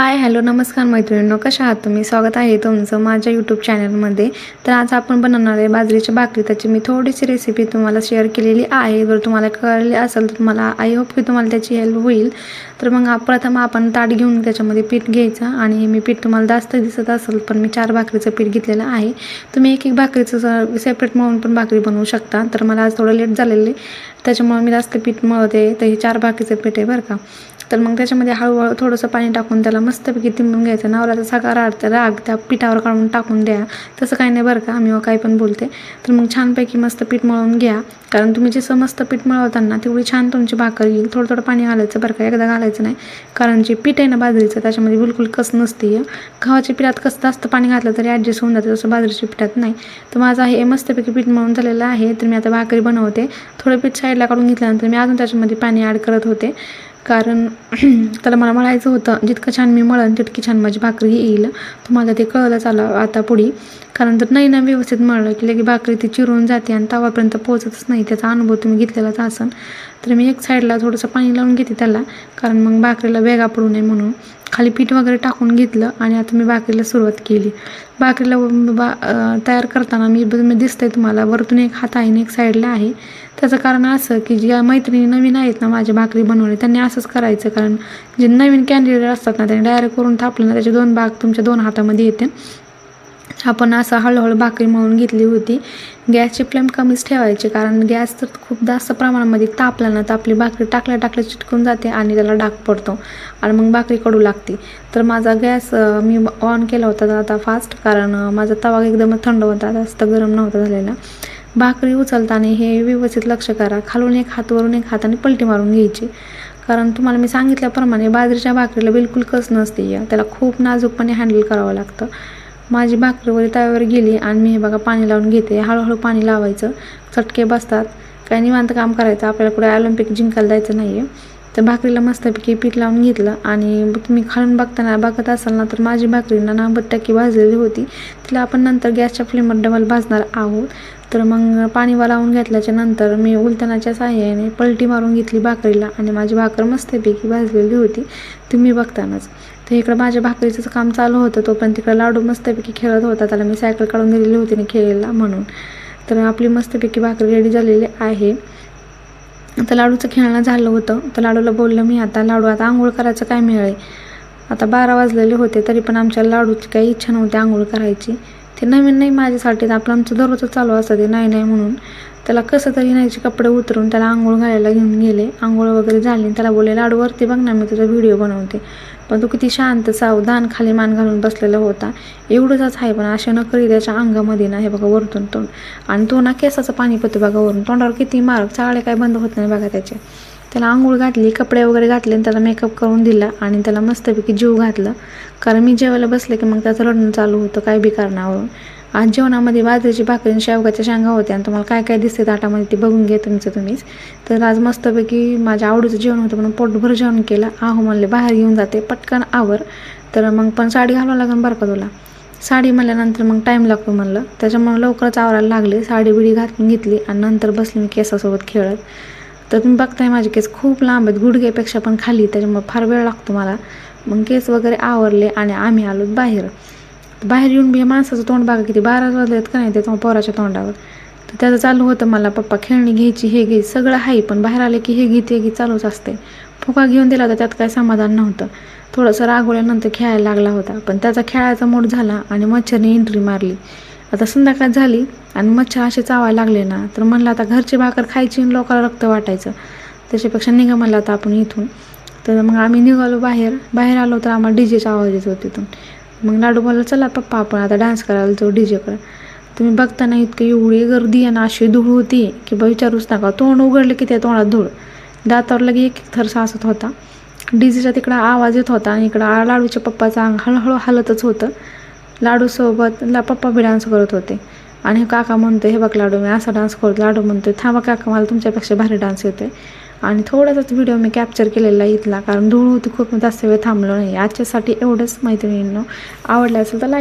Hi hello नमस्कार मैत्रिणींनो कशा आहात तुम्ही? स्वागत आहे तुमचं माझ्या यूट्यूब चॅनलमध्ये तर आज आपण बनवणार आहे बाजरीची भाकरी त्याची मी थोडीशी रेसिपी तुम्हाला शेअर केलेली आहे. जर तुम्हाला कळली असेल तर तुम्हाला आय होप की तुम्हाला त्याची हेल्प होईल. तर मग प्रथम आपण ताट घेऊन त्याच्यामध्ये पीठ घ्यायचं आणि मी पीठ तुम्हाला जास्त दिसत असेल पण मी चार भाकरीचं पीठ घेतलेलं आहे. तुम्ही एक एक भाकरीचं सेपरेट म्हणून पण भाकरी बनवू शकता. तर मला आज थोडं लेट झालेलं आहे. त्याच्यामुळे मी जास्त पीठ मळते. तर हे चार भाकरीचं पीठ आहे बरं का. तर मग त्याच्यामध्ये हळूहळू थोडंसं पाणी टाकून त्याला मस्तपैकी तिंबून घ्यायचं. नवऱ्याचा सगळा राग राग त्या पिठावर काढून टाकून द्या. तसं काही नाही बरं का आम्ही काही पण बोलते. तर मग छानपैकी मस्त पीठ मळून घ्या. कारण तुम्ही जसं मस्त पीठ मळवताना तेवढी छान तुमची भाकर येईल. थोडं थोडं पाणी घालायचं बरं का एकदा घालायचं नाही. कारण जे पीठ आहे ना बाजरीचं त्याच्यामध्ये बिलकुल कस नसते गव्हाच्या पिठात कसं जास्त पाणी घातलं तरी ॲडजस्ट होऊन जातं तसं बाजरीच्या पिठात नाही. तर माझं हे मस्तपैकी पीठ मळून झालेलं आहे. तर मी आता भाकरी बनवते. थोडं पीठ साईडला काढून घेतल्यानंतर मी अजून त्याच्यामध्ये पाणी ॲड करत होते. कारण त्याला मला मळायचं होतं जितकं छान मी मळन तितकी छान माझी भाकरी येईल. तुम्हाला ते कळलंच आलं आता पुढे. कारण जर नाही ना व्यवस्थित मळलं की लगे भाकरी ती चिरून जाते आणि तवापर्यंत पोहोचतच नाही त्याचा अनुभव तुम्ही घेतलेलाच असन. तर मी एक साईडला थोडंसं पाणी लावून घेते त्याला कारण मग भाकरीला वेगा पडू नये म्हणून. खाली पीठ वगैरे टाकून घेतलं आणि आता मी भाकरीला सुरुवात केली. भाकरीला बा तयार करताना मी मी दिसतंय तुम्हाला वरतून एक हात आहे आणि एक साईडला आहे. त्याचं कारण असं की ज्या मैत्रिणी नवीन आहेत ना माझी भाकरी बनवले त्यांनी असंच करायचं. कारण जे नवीन कॅन्डिडेट असतात ना त्यांनी डायरेक्ट करून थापलं ना त्याचे दोन भाग तुमच्या दोन हातामध्ये येते. आपण असं हळूहळू भाकरी मळून घेतली होती. गॅसची फ्लेम कमीच ठेवायची कारण गॅस तर खूप जास्त प्रमाणामध्ये तापला ना तर आपली भाकरी टाकल्या टाकल्या चिटकून जाते आणि त्याला डाग पडतो आणि मग भाकरी कडू लागते. तर माझा गॅस मी ऑन केला होता आता फास्ट कारण माझा तवा एकदम थंड होता जास्त गरम नव्हता झालेला. भाकरी उचलताना हे व्यवस्थित लक्ष करा खालून एक हात वरून एक हाताने पलटी मारून घ्यायची. कारण तुम्हाला मी सांगितल्याप्रमाणे बाजरीच्या भाकरीला बिलकुल कस नसते त्याला खूप नाजूकपणे हँडल करावं लागतं. माझी भाकरीवर तव्यावर गेली आणि मी हे बघा पाणी लावून घेते. हळूहळू पाणी लावायचं. चटके बसतात. काय निवांत काम करायचं. आपल्याला कुठे ऑलिम्पिक जिंकायला जायचं नाही आहे तर भाकरीला मस्तपैकी पीठ लावून घेतलं आणि तुम्ही खालून बघताना बघत असाल ना तर माझी भाकरी ना नव्वद टक्के भाजलेली होती. तिला आपण नंतर गॅसच्या फ्लेमवर डबल भाजणार आहोत. तर मग पाणी लावून घेतल्याच्या नंतर मी उलटणाच्या साह्याने पलटी मारून घेतली भाकरीला आणि माझी भाकर मस्तपैकी भाजलेली होती. तुम्ही बघतानाच. तर इकडं माझ्या भाकरीचं काम चालू होतं. तो पण तिकडं लाडू मस्तपैकी खेळत होता. त्याला मी सायकल काढून दिलेली होती ना खेळायला म्हणून. तर आपली मस्तपैकी भाकरी रेडी झालेली आहे. आता लाडूचं खेळणं झालं होतं. तर लाडूला बोललं मी आता लाडू आता आंघोळ करायचं काय मिळेल आता बारा वाजलेले होते तरी पण आमच्या लाडूची काही इच्छा नव्हती आंघोळ करायची. ते नवीन नाही माझ्यासाठी तर आपलं आमचं दररोजचं चालू असतं ते नाही नाही म्हणून. त्याला कसं तरी नाहीचे कपडे उतरून त्याला आंघोळ घालायला घेऊन गेले. आंघोळ वगैरे झाली आणि त्याला बोलले लाडूवरती बघ ना मी तुझा व्हिडिओ बनवते. पण तो किती शांत सावधान खाली मान घालून बसलेला होता. एवढंच आहे पण अशा नकळी त्याच्या अंगामध्ये ना हे बघा वरतून तोंड. आणि तो ना केसाचं पाणी पितो बघा वरून. तोंडावर किती मार्ग चाळे काय बंद होत नाही बघा त्याचे. त्याला आंघोळ घातली कपडे वगैरे घातले आणि त्याला मेकअप करून दिला आणि त्याला मस्तपैकी जीव घातलं. कारण मी जेवायला बसले की मग त्याचं रडणं चालू होतं काय बी कारणावरून. आज जेवणामध्ये बाजरीची भाकरी आणि शेवगाच्या शेंगा होत्या आणि तुम्हाला काय काय दिसते ताटामध्ये ते बघून घे तुमचं तुम्हीच तर आज मस्तपैकी माझ्या आवडीचं जेवण होतं म्हणून पोटभर जेवण केलं. आहो म्हणले बाहेर घेऊन जाते. पटकन आवर. तर मग पण साडी घालावं लागेल बरं का तुला? साडी म्हणल्यानंतर मग टाईम लागतो म्हणलं. त्याच्यामुळे लवकरच आवरायला लागले. साडी बिडी घातून घेतली आणि नंतर बसले मी केसासोबत खेळत. तर तुम्ही बघताय माझे केस खूप लांब आहेत. गुडघ्यापेक्षा पण खाली त्याच्यामुळे फार वेळ लागतो मला. मग केस वगैरे आवरले आणि आम्ही आलो बाहेर. बाहेर येऊन बी माणसाचं तोंड बघा किती बारा वाजलेत का नाही त्याच्या पोराच्या तोंडावर. तर त्याचं चालू होतं मला पप्पा खेळणी घ्यायची हे घे सगळं आहे पण बाहेर आले की हे घे ते घे चालूच असते. फुका घेऊन दिला होता त्यात काय समाधान नव्हतं. थोडंसं रागवल्यानंतर खेळायला लागला होता पण त्याचा खेळायचा मूड झाला आणि मच्छरने एंट्री मारली. आता संध्याकाळ झाली आणि मच्छर असे चावायला लागले ना तर म्हणलं आता घरची भाकर खायची आणि लोकांना रक्त वाटायचं. त्याच्यापेक्षा निघा म्हणलं आता आपण इथून. तर मग आम्ही निघालो बाहेर. बाहेर आलो तर आम्हाला डी जेचा आवाज येतो तिथून. मग लाडू बोलला चला पप्पा आपण आता डान्स करायला जाऊ डी जेकडं तुम्ही बघताना इतकी एवढी गर्दी आहे ना अशी धूळ होती की बा विचारूच नका. तोंड उघडलं की त्या तोंडात धूळ. दातावर लगे एक एक थर सासत होता. डीजेचा तिकडं आवाज येत होता आणि इकडं लाडूच्या पप्पाचं अंग हळूहळू हलतच होतं. लाडूसोबत ला पप्पा बी डान्स करत होते. आणि काका म्हणतो हे बघ लाडू मी असा डान्स करतो लाडू म्हणतो थांबा काका मला तुमच्यापेक्षा भारी डान्स येतोय. आणि थोडासाच व्हिडिओ मी कॅप्चर केलेला इथला कारण धूळ होती खूप जास्त वेळ थांबलो नाही. आजच्यासाठी एवढंच मैत्रिणींनो. आवडलं असेल तर लाईक